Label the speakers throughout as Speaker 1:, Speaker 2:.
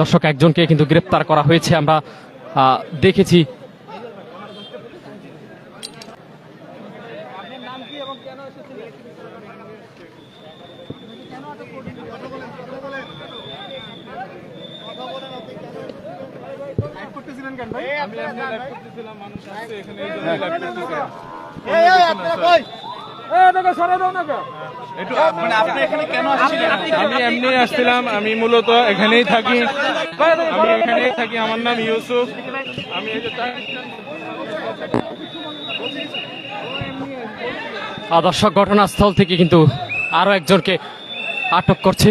Speaker 1: দর্শক একজনকে কিন্তু গ্রেপ্তার করা হয়েছে। আমরা দেখেছি।
Speaker 2: একটু মানে আমি এমনি আসছিলাম আমি মূলত এখানেই থাকি। আমি এখানেই থাকি আমার নাম ইউসুফ। আমি
Speaker 1: দর্শক ঘটনাস্থল থেকে কিন্তু আরও একজনকে আটক করছে।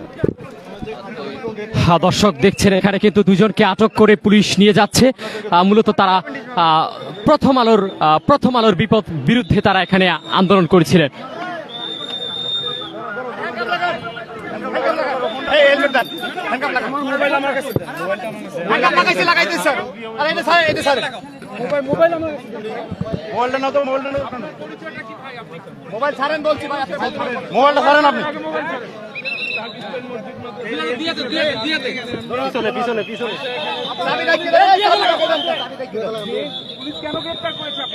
Speaker 1: দর্শক দেখছেন, এখানে কিন্তু দুজনকে আটক করে পুলিশ নিয়ে যাচ্ছে। মূলত তারা প্রথম আলোর প্রথম আলোর বিপদ বিরুদ্ধে তারা এখানে আন্দোলন করেছিলেন।
Speaker 2: মোবাইল ছাড়েন বলছি মোবাইলটা ছাড়েন আপনি। পিছনে পিছনে পিছনে।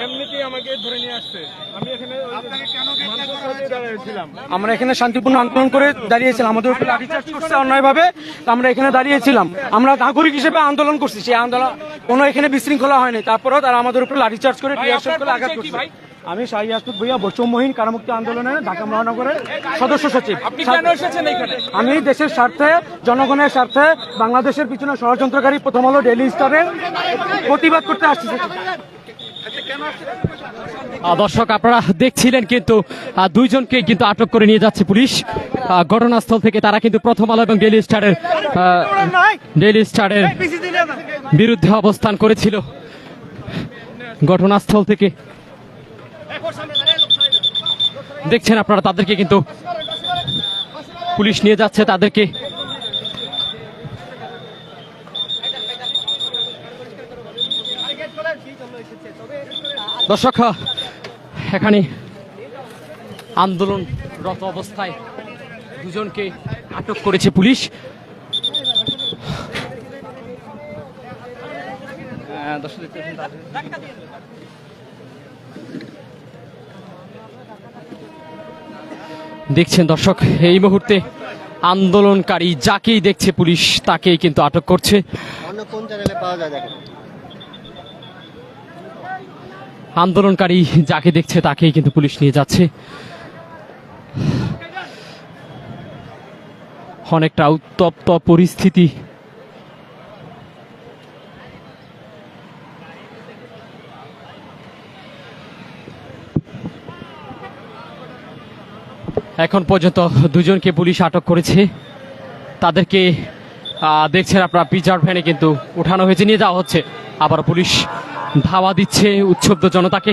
Speaker 2: এমনিতেই আমাকে ধরে নিয়ে আসছে। আমি এখানে মানুষের সাথে দাঁড়িয়েছিলাম।
Speaker 3: আমরা এখানে শান্তিপূর্ণ আন্দোলন করে দাঁড়িয়েছিলাম। আমাদের উপরে লাঠিচার্জ করছে অন্যায়ভাবে। তো আমরা এখানে দাঁড়িয়েছিলাম। আমরা নাগরিক হিসেবে আন্দোলন করছি। সেই আন্দোলন কোনো এখানে বিশৃঙ্খলা হয়নি। তারপরেও তারা আমাদের উপরে লাঠিচার্জ করে করে আঘাত করছে। আমি শাহী আসুদ ভুইয়া বৈষম্যহীন কারামুক্তি আন্দোলনের ঢাকা মহানগরের সদস্য সচিব।
Speaker 2: আপনি কেন এসেছেন এখানে?
Speaker 3: আমি দেশের স্বার্থে জনগণের স্বার্থে বাংলাদেশের পিছনে ষড়যন্ত্রকারী প্রথম আলো ডেইলি স্টারের প্রতিবাদ করতে আসছি
Speaker 1: দর্শক আপনারা দেখছিলেন কিন্তু দুইজনকে কিন্তু আটক করে নিয়ে যাচ্ছে পুলিশ। ঘটনাস্থল থেকে তারা কিন্তু প্রথম আলো এবং ডেলি স্টারের ডেইলি স্টারের বিরুদ্ধে অবস্থান করেছিল। ঘটনাস্থল থেকে দেখছেন আপনারা, তাদেরকে কিন্তু পুলিশ নিয়ে যাচ্ছে, তাদেরকে। দর্শক, এখানে আন্দোলনরত অবস্থায় দুজনকে আটক করেছে পুলিশ। দেখছেন দর্শক এই মুহূর্তে আন্দোলনকারী যাকেই দেখছে পুলিশ তাকেই কিন্তু আটক করছে। আন্দোলনকারী যাকে দেখছে তাকেই কিন্তু পুলিশ নিয়ে যাচ্ছে। অনেকটা উত্তপ্ত পরিস্থিতি এখন পর্যন্ত দুজনকে পুলিশ আটক করেছে। তাদেরকে দেখছেন আপনারা, পিজার ভ্যানে কিন্তু উঠানো হয়েছে। নিয়ে যাওয়া হচ্ছে। আবার পুলিশ ধাওয়া দিচ্ছে উচ্ছব্দ জনতাকে।